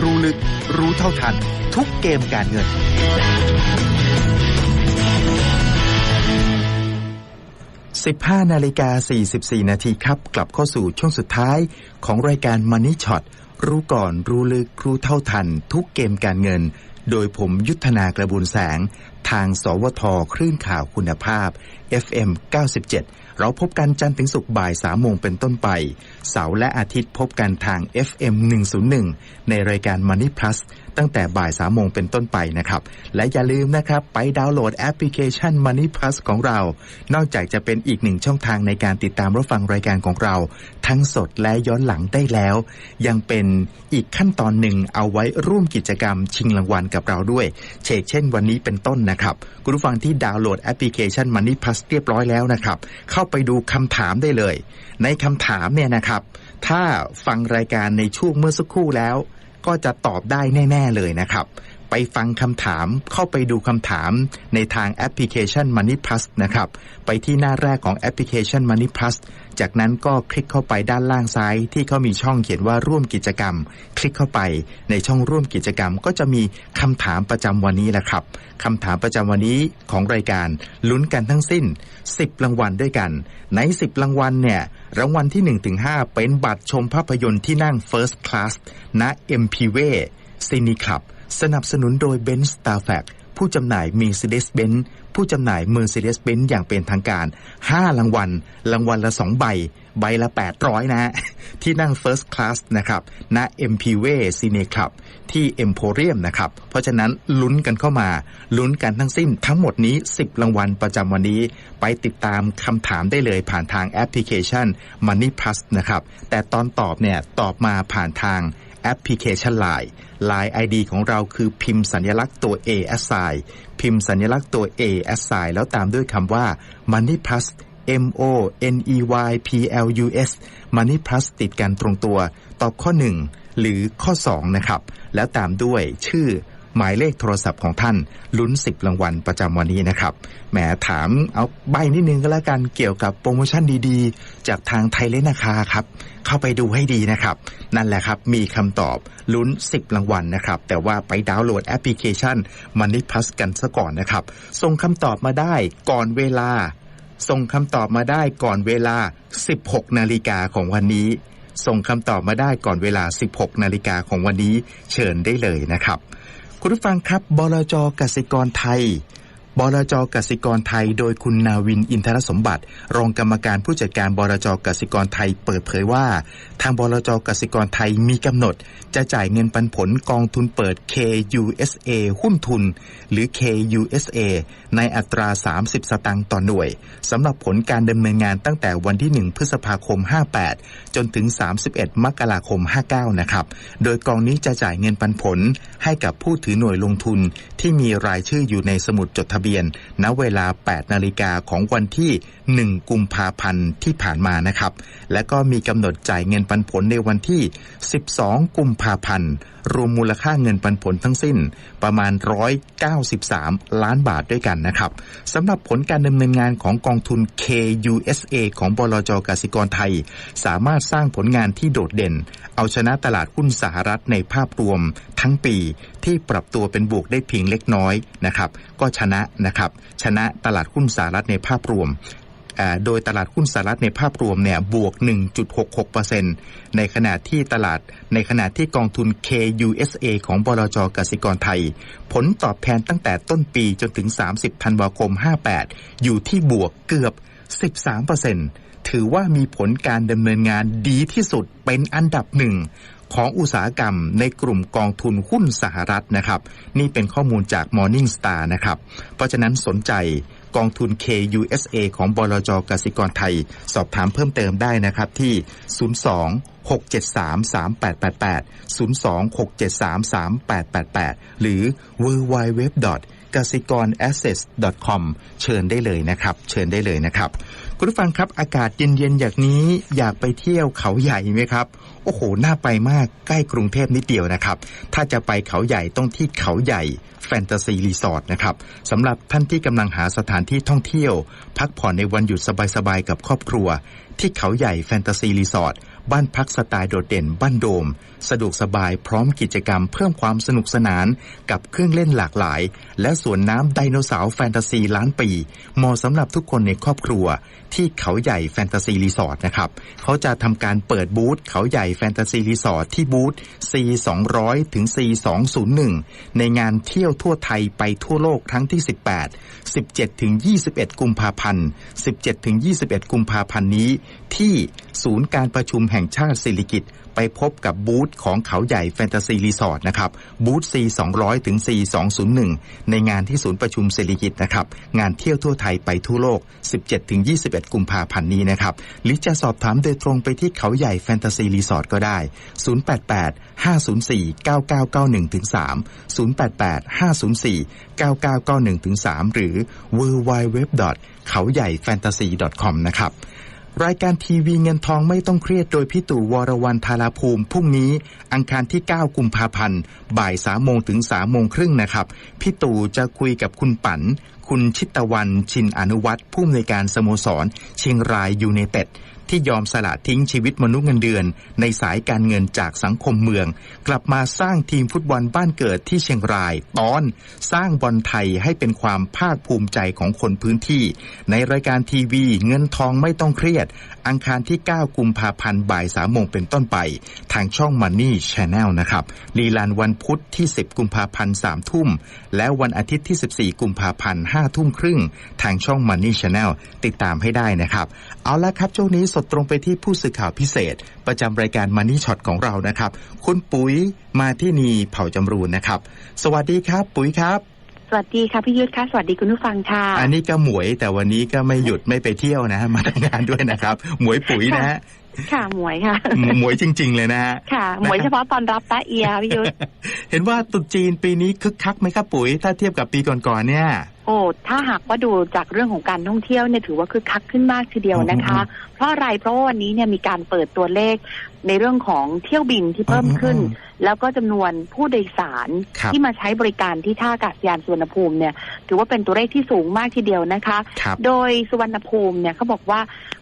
รู้ลึก รู้เท่าทัน ทุกเกมการเงิน 15 นาฬิกา 44 นาทีครับ กลับเข้าสู่ช่วงสุดท้ายของรายการ Money Shot รู้ก่อนรู้ลึก รู้เท่าทัน ทุกเกมการเงิน โดยผมยุทธนากระบุญแสง ทางสวทคลื่นข่าวคุณภาพ FM 97 เราพบกันจันทร์ถึงศุกร์บ่ายสามโมงเป็นต้นไป เสาร์และอาทิตย์พบกันทาง FM 101 ในรายการ Money Plus ตั้งแต่บ่าย3โมงเป็นต้นไปนะครับ และอย่าลืมนะครับ ไปดาวน์โหลดแอปพลิเคชัน Money Plus ของเรา นอกจากจะเป็นอีกหนึ่งช่องทางในการติดตามรับฟังรายการของเรา ทั้งสดและย้อนหลังได้แล้ว ยังเป็นอีกขั้นตอนหนึ่งเอาไว้ร่วมกิจกรรมชิงรางวัลกับเราด้วย เชกเช่นวันนี้เป็นต้นนะครับ คุณผู้ฟังที่ดาวน์โหลดแอปพลิเคชัน Money Plus เรียบร้อยแล้วนะครับ เข้าไปดูคำถามได้เลย ในคำถามเนี่ยนะครับ ถ้าฟังรายการในช่วงเมื่อสักครู่แล้ว ก็จะตอบได้แน่ ๆ เลยนะครับ ไปฟังคำถามเข้าไปดูคำถามในทางแอปพลิเคชัน Money Plus นะครับ ไปที่หน้าแรกของแอปพลิเคชัน Money Plus จากนั้นก็คลิกเข้าไปด้านล่างซ้าย ที่เขามีช่องเขียนว่าร่วมกิจกรรม คลิกเข้าไปในช่องร่วมกิจกรรม ก็จะมีคำถามประจำวันนี้แหละครับคำถามประจำวันนี้ของรายการลุ้นกันทั้งสิ้น 10รางวัลด้วยกัน ใน 10รางวัลเนี่ย รางวัลที่ 1-5 เป็นบัตรชมภาพยนตร์ที่นั่ง First Class ณ m p v Cine Club สนับสนุนโดย b e n s t a r f a c ผู้จำหน่าย Mercedes-Benz ผู้จำหน่าย Mercedes-Benz อย่างเป็นทางการ 5 รางวัล รางวัลละ 2 ใบ ใบละ 800 นะฮะ ที่นั่ง First Class นะครับณ m p v Cine Club ที่ Emporium นะครับ เพราะฉะนั้นลุ้นกันเข้ามา ลุ้นกันทั้งสิ้นทั้งหมดนี้ 10 รางวัลประจำวันนี้ ไปติดตามคำถามได้เลยผ่านทางแอปพลิเคชัน Money Plus นะครับ แต่ตอนตอบเนี่ยตอบมาผ่านทาง อปพลิเคชัน Line Line ID ของเราคือพิมพ์สัญลักษณ์ตัว A assign พิมพ์สัญลักษณ์ตัว A assign แล้วตามด้วยคำว่า Money Plus M O N E Y P L U S Money Plus ติดกันตรงตัว ตอบข้อ 1 หรือข้อ 2 นะครับ แล้วตามด้วยชื่อ หมายเลขโทรศัพท์ของท่านลุ้น 10 รางวัลประจำวันนี้นะครับแหมถามเอาใบนิดนึงก็แล้วกันเกี่ยวกับโปรโมชั่นดีๆ จากทางไทยเลนาคาครับ เข้าไปดูให้ดีนะครับ นั่นแหละครับมีคำตอบลุ้น 10 รางวัลนะครับ แต่ว่าไปดาวน์โหลดแอปพลิเคชัน Money Plus กันซะก่อนนะครับ ส่งคำตอบมาได้ก่อนเวลา ส่งคำตอบมาได้ก่อนเวลา 16 นาฬิกาของวันนี้ส่งคำตอบมาได้ก่อนเวลา 16 นาฬิกาของวันนี้เชิญได้เลยนะครับ คุณผู้ฟังครับบลจกสิกรไทย บลจกสิกรไทย โดยคุณนาวินอินทรสมบัติ รองกรรมการผู้จัดการบลจกสิกรไทย เปิดเผยว่า ทางบลจกสิกรไทยมีกำหนด จะจ่ายเงินปันผลกองทุนเปิด KUSA หุ้นทุน หรือ KUSA ในอัตรา 30 สตางค์ต่อหน่วยสำหรับผลการดำเนินงานตั้งแต่วันที่ 1 พฤษภาคม 58 จนถึง 31 มกราคม 59 นะครับ โดยกองนี้จะจ่ายเงินปันผลให้กับผู้ถือหน่วยลงทุนที่มีรายชื่ออยู่ในสมุดจดทะเบียนณ เวลา 8 นาฬิกาของวันที่ 1 กุมภาพันธ์ที่ผ่านมานะครับ และก็มีกำหนดจ่ายเงินปันผลในวันที่ 12 กุมภาพันธ์ รวมมูลค่าเงินปันผลทั้งสิ้นประมาณ 193 ล้านบาทด้วยกันนะครับสำหรับผลการดำเนินงานของกองทุน KUSA ของบลจกสิกรไทย สามารถสร้างผลงานที่โดดเด่น เอาชนะตลาดหุ้นสหรัฐในภาพรวมทั้งปี ที่ปรับตัวเป็นบวกได้เพียงเล็กน้อยนะครับก็ชนะนะครับชนะตลาดหุ้นสหรัฐในภาพรวมโดยตลาดหุ้นสหรัฐในภาพรวมเนี่ยบวก 1.66%ในขณะที่ตลาดในขณะที่กองทุน KUSA ของบลจกสิกรไทย ผลตอบแทนตั้งแต่ต้นปีจนถึง 30 ธันวาคม 58 อยู่ที่บวกเกือบ 13%ถือว่ามีผลการดำเนินงานดีที่สุดเป็นอันดับหนึ่ง ของอุตสาหกรรมในกลุ่มกองทุนหุ้นสหรัฐนะครับ นี่เป็นข้อมูลจาก Morning Star นะครับ เพราะฉะนั้นสนใจกองทุน KUSA ของบลจกสิกรไทย สอบถามเพิ่มเติมได้นะครับที่ 02 673 3888 02 673 3888 หรือ www กสิกร assets com เชิญได้เลยนะครับ เชิญได้เลยนะครับ คุณผู้ฟังครับอากาศเย็นๆอย่างนี้อยากไปเที่ยวเขาใหญ่ไหมครับ โอ้โห น่าไปมากใกล้กรุงเทพนิดเดียวนะครับ ถ้าจะไปเขาใหญ่ต้องที่เขาใหญ่แฟนตาซีรีสอร์ทนะครับสำหรับท่านที่กำลังหาสถานที่ท่องเที่ยว พักผ่อนในวันหยุดสบายๆกับครอบครัว ที่เขาใหญ่แฟนตาซีรีสอร์ท บ้านพักสไตล์โดดเด่นบ้านโดม สะดวกสบายพร้อมกิจกรรมเพิ่มความสนุกสนานกับเครื่องเล่นหลากหลาย และสวนน้ำไดโนเสาร์แฟนตาซีล้านปีเหมาะสำหรับทุกคนในครอบครัว ที่เขาใหญ่แฟนตาซีรีสอร์ทนะครับเขาจะทำการเปิดบูธเขาใหญ่แฟนตาซีรีสอร์ทที่บูธ C 200ถึง C 201ในงานเที่ยวทั่วไทยไปทั่วโลกครั้งที่ 18 17ถึง21 กุมภาพันธ์17ถึง21 กุมภาพันธ์นี้ ที่ศูนย์การประชุมแห่งห่งชาติสิริกิตไปพบกับบูธของเขาใหญ่แฟนตาซีรีสอร์ทนะครับบูธ C 200ถึง C 201ในงานที่ศูนย์ประชุมสิริกิตนะครับงานเที่ยวทั่วไทยไปทั่วโลก 17ถึง21 กุมภาพันธ์นี้นะครับหรือจะสอบถามโดยตรงไปที่เขาใหญ่แฟนตาซีรีสอร์ทก็ได้ 088 504 9991ถึง3 088 504 9991ถึง3หรือ w w w เขาใหญ่ fantasy com นะครับ รายการทีวีเงินทองไม่ต้องเครียดโดยพี่ตู่วรวรรณธาราภูมิพรุ่งนี้อังคารที่ 9 กุมภาพันธ์บ่าย3โมงถึง3โมงครึ่งนะครับ พี่ตู่จะคุยกับคุณปันคุณชิตตะวันชินอนุวัตรผู้อำนวยการสโมสร เชียงรายยูเนเต็ด ที่ยอมสละทิ้งชีวิตมนุษย์เงินเดือน ในสายการเงินจากสังคมเมือง กลับมาสร้างทีมฟุตบอลบ้านเกิดที่เชียงราย ตอน สร้างบอลไทยให้เป็นความภาคภูมิใจของคนพื้นที่ ในรายการทีวีเงินทองไม่ต้องเครียด อังคารที่ 9 กุมภาพันธ์บ่าย3โมงเป็นต้นไป ทางช่อง Money Channel นะครับรีลันวันพุธที่ 10 กุมภาพันธ์3ทุ่ม และวันอาทิตย์ที่ 14 กุมภาพันธ์5ทุ่มครึ่ง ทางช่อง Money Channel ติดตามให้ได้นะครับ เอาละครับช่วงนี้ดตรงไปที่ผู้สื่อข่าวพิเศษ ประจำรายการ Money Shot ของเรานะครับ คุณปุ๋ยมาที่นีเผ่าจำรูนนะครับ สวัสดีครับ ปุ๋ยครับ สวัสดีค่ะพี่ยุทธค่ะสวัสดีคุณผู้ฟังค่ะ อันนี้ก็หมวยแต่วันนี้ก็ไม่หยุดไม่ไปเที่ยวนะมาทำงานด้วยนะครับ หมวยปุ๋ยนะฮะค่ะหมวยค่ะหมวยจริง ๆ เลยนะฮะค่ะหมวยเฉพาะตอนรับแตะเอียพี่ยุทธเห็นว่าตรุษจีนปีนี้คึกคักไหมครับปุ๋ยถ้าเทียบกับปีก่อนๆเนี่ย โอ้ถ้าหากว่าดูจากเรื่องของการท่องเที่ยวเนี่ยถือว่าคึกคักขึ้นมากทีเดียวนะคะ เพราะอะไรเพราะว่าวันนี้เนี่ยมีการเปิดตัวเลขในเรื่องของเที่ยวบินที่เพิ่มขึ้น แล้วก็จำนวนผู้โดยสารครับที่มาใช้บริการที่ท่าอากาศยานสุวรรณภูมิเนี่ย ถือว่าเป็นตัวเลขที่สูงมากทีเดียวนะคะครับโดยสุวรรณภูมิเนี่ยเขาบอกว่า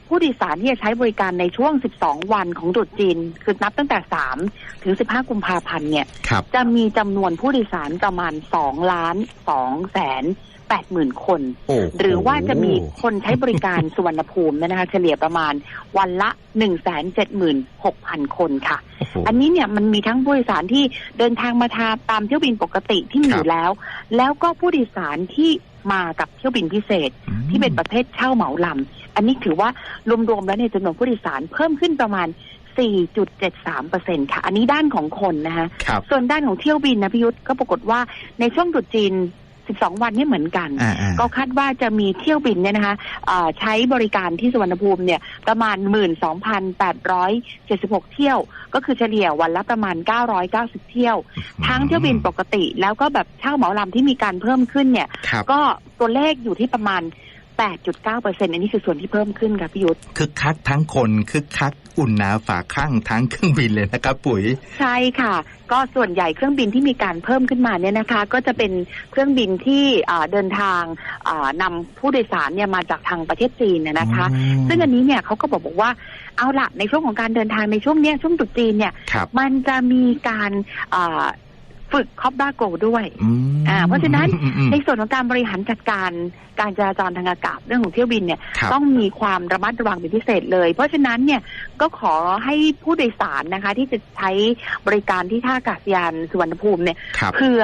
ผู้โดยสารที่จะใช้บริการในช่วง 12 วันของตรุษจีน คือนับตั้งแต่ 3 ถึง 15 กุมภาพันธ์เนี่ยครับจะมีจำนวนผู้โดยสารประมาณ 2 ล้าน 2 แสน 8หมื่นคนโอ้โหรือว่าจะมีคนใช้บริการสุวรรณภูมิเนยนะคะเฉลี่ยประมาณวันละ1 7 6 0 0 0คนค่ะโอ้โหอันนี้เนี่ยมันมีทั้งผู้โดยสารที่เดินทางมาทาตามเที่ยวบินปกติที่มีอครัยู่บแล้ว แล้วก็ผู้โดยสารที่มากับเที่ยวบินพิเศษที่เป็นประเภทเช่าเหมาลำอันนี้ถือว่ารวมๆแล้วเนี่ยจำนวนผู้โดยสารเพิ่มขึ้นประมาณ4.73%ค่ะ อันนี้ด้านของคนนะคะครับส่วนด้านของเที่ยวบินนะพิยุทธก็ปรากฏว่าในช่วงตรุษจีน 12 วันนี่เหมือนกันอ่าอ่าก็คาดว่าจะมีเที่ยวบินเนี่ยนะคะเอ่อใช้บริการที่สุวรรณภูมิเนี่ยประมาณ 12,876 เที่ยว ก็คือเฉลี่ยวันละประมาณ 990 เที่ยว ทั้งเที่ยวบินปกติ แล้วก็แบบเช่าเหมาลำที่มีการเพิ่มขึ้นเนี่ยครับก็ตัวเลขอยู่ที่ประมาณ8.9เปอร์เซ็นต์อันนี้คือส่วนที่เพิ่มขึ้นค่ะพี่ยุทธคึกคักทั้งคนคึกคัก อุ่นหนาฝาข้างทั้งเครื่องบินเลยนะครับปุ๋ย ใช่ค่ะ ก็ส่วนใหญ่เครื่องบินที่มีการเพิ่มขึ้นมาเนี่ยนะคะ ก็จะเป็นเครื่องบินที่อ่าเดินทางอ่านำผู้โดยสารเนี่ยมาจากทางประเทศจีนเนยนะคะอืมซึ่งอันนี้เนี่ยเขาก็บอกบอกว่าเอาละในช่วงของการเดินทางในช่วงเนี้ยช่วงตรุษจีนเนี่ยครับมันจะมีการอ่าฝึกคอปด้าโกด้วยอืมอ่าเพราะฉะนั้นอืมอืมในส่วนของการบริหารจัดการการจราจรทางอากาศเรื่องของเที่ยวบินเนี่ยครับต้องมีความระมัดระวังเป็นพิเศษเลย เพราะฉะนั้นเนี่ย ก็ขอให้ผู้โดยสารนะคะ ที่จะใช้บริการที่ท่าอากาศยานสุวรรณภูมิเนี่ยครับเพื่อ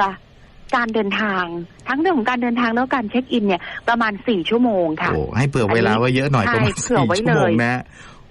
การเดินทางทั้งเรื่องของการเดินทางแล้วการเช็คอินเนี่ยประมาณสี่ชั่วโมงค่ะ โอ้ให้เผื่อเวลาไว้เยอะหน่อยใช่ประมาณเผื่อไว้สี่ชั่วโมงเลย นะ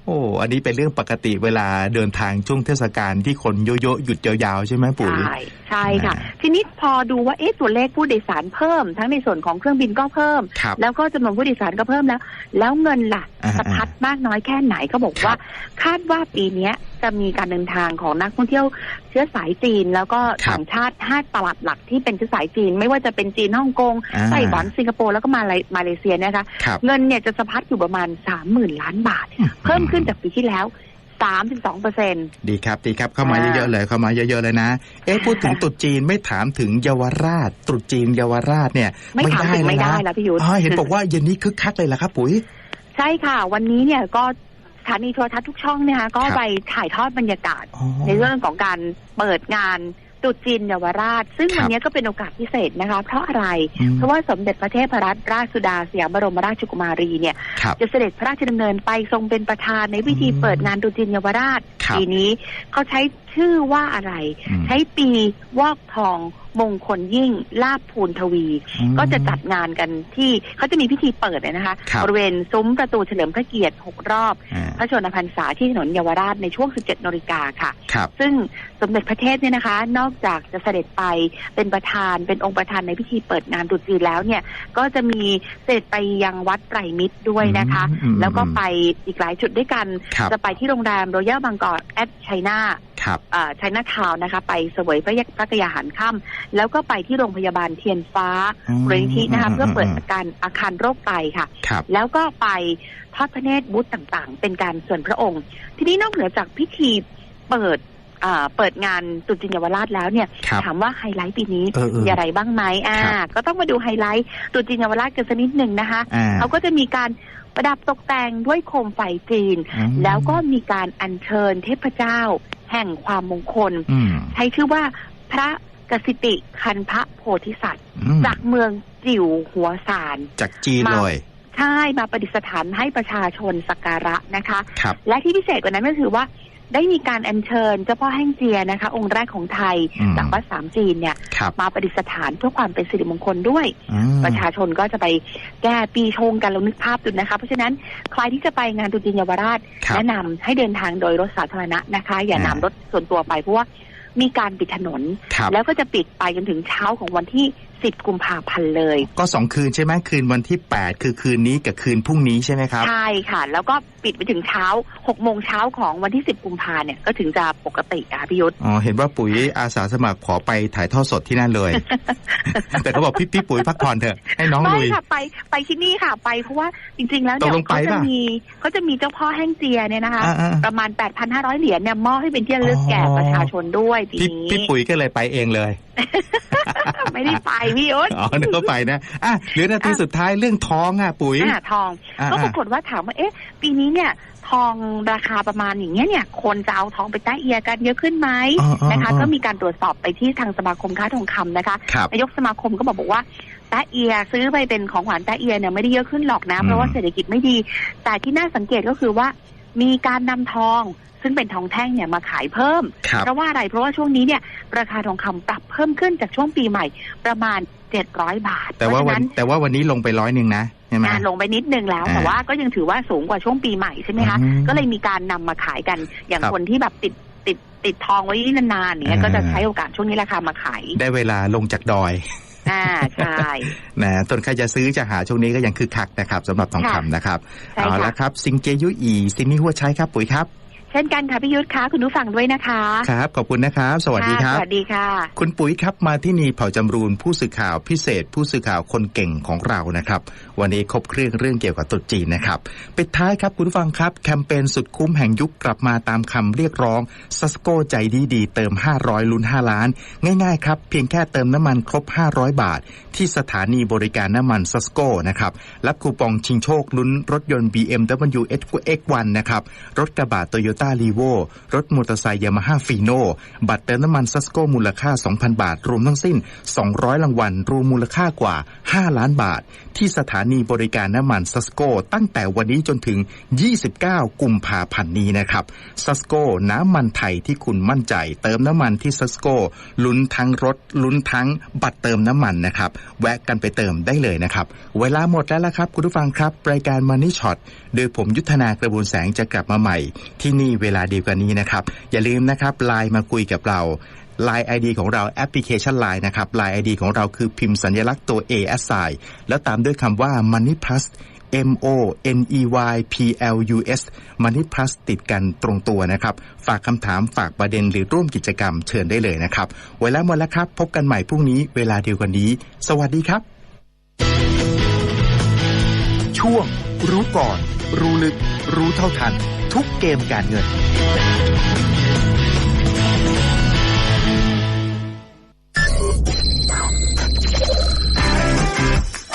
โอ้อันนี้เป็นเรื่องปกติเวลาเดินทางช่วงเทศกาลที่คนเยอะๆหยุดยาวๆใช่ไหมปุ๋ยใช่ใช่ค่ะอ่าทีนี้พอดูว่าเอ๊ะตัวเลขผู้โดยสารเพิ่ม ทั้งในส่วนของเครื่องบินก็เพิ่มครับแล้วก็จำนวนผู้โดยสารก็เพิ่มแล้ว แล้วเงินล่ะอ่าสะพัดมากน้อยแค่ไหนเขาบอกว่า คาดว่าปีเนี้ย จะมีการเดินทางของนักท่องเที่ยวเชื้อสายจีน แล้วก็ครับต่างชาติห้าตลาดหลักที่เป็นเชื้อสายจีน ไม่ว่าจะเป็นจีนฮ่องกงอ่าไต้หวันสิงคโปร์แล้วก็มาเลมาเลเซียเนยนะคะครับเงินเนี่ยจะสะพัดอยู่ประมาณสามหมื่นล้านบาท เพิ่มขึ้นจากปีที่แล้วสามถึงสองเปอร์เซ็นดีครับ ดีครับ เข้ามาอ่าเยอะๆเลย เข้ามาเยอะๆเลยนะ เอ๊ะ พูดถึงตรุษจีนไม่ถามถึงเยาวราช ตรุษจีนเยาวราชเนี่ย ไม่ถามถึงไม่ได้เลยนะแล้วพี่ยุทธอ๋อเห็นบอกว่าเย็นนี้คึกคักเลยล่ะครับปุ๋ย ใช่ค่ะ วันนี้เนี่ยก็ สถานีโทรทัศน์ทุกช่องเนี่ยนะคะก็ครับไปถ่ายทอดบรรยากาศอ๋อในเรื่องของการเปิดงานตรุษจีนเยาวราช ซึ่งครับวันนี้ก็เป็นโอกาสพิเศษนะคะ เพราะอะไรอืมเพราะว่าสมเด็จพระเทพรัตนราชสุดาสยามบรมราชกุมารีเนี่ยครับจะเสด็จพระราชดำเนินไปทรงเป็นประธานในพิธีอืมเปิดงานตรุษจีนเยาวราชครับปีนี้เขาใช้ชื่อว่าอะไรอืมใช้ปีวอกทอง มงคลยิ่งลาบพูนทวีอืมก็จะจัดงานกันที่เขาจะมีพิธีเปิดเนี่ยนะคะครับบริเวณซุ้มประตูเฉลิมพระเกียรติ 6 รอบอ่าพระชนมพรรษาที่ถนนเยาวราชในช่วง 17นาฬิกาค่ะครับซึ่งสมเด็จพระเทพเนี่ยนะคะ นอกจากจะเสด็จไปเป็นประธานเป็นองค์ประธานในพิธีเปิดงานตรุษจีนแล้วเนี่ยก็จะมีเสด็จไปยังวัดไตรมิตรด้วยนะคะอืมแล้วก็ไปอีกหลายจุดด้วยกันครับจะไปที่โรงแรมรอยัลบางกอกแอดไชน่า ครับไชน่าทาวนะคะ ไปเสวยพระยพระกยาหารค่ำแล้วก็ไปที่โรงพยาบาลเทียนฟ้าอืมมูลนิธินะคะอืมเพื่อเปิดอืมอาการอาคารโรคไตค่ะครับแล้วก็ไปทอดพระเนตรบูธต่างๆ เป็นการส่วนพระองค์ ทีนี้นอกเหนือจากพิธีเปิดอ่า เปิดงานตรุษจีนเยาวราชแล้วเนี่ยครับถามว่าไฮไลท์ปีนี้เออเออมีอะไรบ้างไหมอ่าครับก็ต้องมาดูไฮไลท์ตรุษจีนเยาวราชกันสักนิดหนึ่งนะคะอ่าเขาก็จะมีการประดับตกแต่งด้วยโคมไฟจีนอืมแล้วก็มีการอัญเชิญเทพเจ้า แห่งความมงคลอืมใช้ชื่อว่าพระกสิติคันพระโพธิสัตว์อืมจากเมืองจิ๋วหัวสานจากจีนมาเลยใช่มาประดิษฐานให้ประชาชนสักการะนะคะครับและที่พิเศษกว่านั้นก็คือว่า ได้มีการอัญเชิญเจ้าพ่อแห้งเจียนะคะ องค์แรกของไทยอืมจากวัดสามจีนเนี่ยครับมาประดิษฐานเพื่อความเป็นสิริมงคลด้วยอืมประชาชนก็จะไปแก้ปีชงกันลองนึกภาพดูนะคะ เพราะฉะนั้นใครที่จะไปงานตรุษจีนเยาวราชครับแนะนำให้เดินทางโดยรถสาธารณะนะคะ อย่านำอ่ารถส่วนตัวไปเพราะว่ามีการปิดถนนครับแล้วก็จะปิดไปจนถึงเช้าของวันที่ 10กุมภาพันธ์เลย ก็สองคืนใช่ไหมคืนวันที่8คือคืนนี้กับคืนพรุ่งนี้ใช่ไหมครับ ใช่ค่ะ แล้วก็ปิดไปถึงเช้า6โมงเช้าของวันที่10กุมภาเนี่ยก็ถึงจะปกติอะพี่ยุทธอ๋อเห็นว่าปุ๋ยอาสาสมัครขอไปถ่ายทอดสดที่นั่นเลย แต่เขาบอกพี่พี่ปุ๋ยพักผ่อนเถอะให้น้องไปลุยค่ะไปไปที่นี่ค่ะไปเพราะว่าจริง ๆ แล้วเนี่ตยกลงไปเขาจะป่ะมีเขาจะมีเจ้าพ่อแห้งเจียเนี่ยนะคะอ่าๆประมาณ8,500เหรียญเนี่ยมอบให้เป็นที่ระลึกแก่ประชาชนด้วยปีพี่นี้พี่ปุ๋ยก็เลยไปเองเลยไม่ได้ไปพี่ยุทธอ๋อนึกว่าไปนะอะเหลือนาทีสุดท้ายเรื่องท้องอะปุ๋ยอ่าทองอ่าก็ปรากฏว่าถามว่าเอ๊ะ ปีนี้เนี่ย ทองราคาประมาณอย่างเงี้ยเนี่ย คนจะเอาทองไปแตะเอียกันเยอะขึ้นไหมอ๋ออ๋อนะคะอ๋อก็มีการตรวจสอบไปที่ทางสมาคมค้าทองคำนะคะครับนายกสมาคมก็บอกบอกว่าแตะเอียซื้อไปเป็นของขวัญแตะเอียเนี่ยไม่ได้เยอะขึ้นหรอกนะอืมเพราะว่าเศรษฐกิจไม่ดี แต่ที่น่าสังเกตก็คือว่ามีการนำทอง ซึ่งเป็นทองแท่งเนี่ยมาขายเพิ่มครับเพราะว่าอะไรเพราะว่าช่วงนี้เนี่ยราคาทองคำปรับเพิ่มขึ้นจากช่วงปีใหม่ประมาณ700บาท แต่ว่าเพวัระนฉะแต่ว่าวันนี้ลงไปร้อยหนึ่งนะใช่ไหมงานลงไปนิดนึงแล้วอ่าแต่ว่าก็ยังถือว่าสูงกว่าช่วงปีใหม่ใช่ไหมคะอืมก็เลยมีการนำมาขายกันอย่างครับคนที่แบบติดติดติดทองไว้นานๆอย่างเนี้ยอ่าก็จะใช้โอกาสช่วงนี้ราคามาขาย ได้เวลาลงจากดอยอ่าใช่นะต้นใครจะซื้อจะหาช่วงนี้ก็ยังคึกคักนะครับสำหรับทองคำนะครับใช่เอาค่ะละครับ ซิงเจยุอีซินนี่หัวใช้ครับปุ๋ยครับ เช่นกันค่ะพี่ยุทธคะคุณผู้ฟังด้วยนะคะ ครับ ขอบคุณนะครับ สวัสดีครับะสวัสดีค่ะ คุณปุ๋ยครับมาที่นี่เผ่าจำรูนผู้สื่อข่าวพิเศษ ผู้สื่อข่าวคนเก่งของเรานะครับ วันนี้ครบเครื่องเรื่องเกี่ยวกับตรุษจีนนะครับปิดท้ายครับคุณผู้ฟังครับแคมเปญสุดคุ้มแห่งยุคกลับมาตามคำเรียกร้องซัสโกใจดีดีๆเติม 500 ลุ้น 5 ล้าน ง่ายๆครับเพียงแค่เติมน้ำมันครบ 500 บาท ที่สถานีบริการน้ำมันซัสโกนะครับรับคูปองชิงโชคลุ้นรถยนต์ BMW X1 นะครับรถกระบะโตโยต้าลีโวรถมอเตอร์ไซค์ยามาฮ่าฟีโนบัตรเติมน้ำมันซัสโกมูลค่า 2,000 บาท รวมทั้งสิ้น 200 รางวัลรวมมูลค่ากว่า 5 ล้านบาทที่สถานีบริการน้ำมันซัสโกตั้งแต่วันนี้จนถึง 29 กุมภาพันธ์นี้นะครับซัสโกน้ำมันไทยที่คุณมั่นใจ เติมน้ำมันที่ซัสโกลุ้นทั้งรถลุ้นทั้งบัตรเติมน้ำมันนะครับ แวะกันไปเติมได้เลยนะครับ เวลาหมดแล้วละครับ คุณผู้ฟังครับรายการ Money Shot โดยผมยุทธนากระบวนแสงจะกลับมาใหม่ ที่นี่เวลาเดียวกันนี้นะครับ อย่าลืมนะครับไลน์มาคุยกับเรา Line ID ของเราแอปพลิเคชัน Line นะครับ Line ID ของเราคือพิมพ์สัญลักษณ์ตัว A S I แล้วตามด้วยคำว่า Money Plus M O N E Y P L U S Money Plus ติดกันตรงตัวนะครับ ฝากคำถามฝากประเด็นหรือร่วมกิจกรรมเชิญได้เลยนะครับ เวลาหมดแล้วครับ พบกันใหม่พรุ่งนี้เวลาเดียวกันนี้ สวัสดีครับ ช่วง รู้ก่อน รู้ลึก รู้เท่าทัน ทุกเกมการเงิน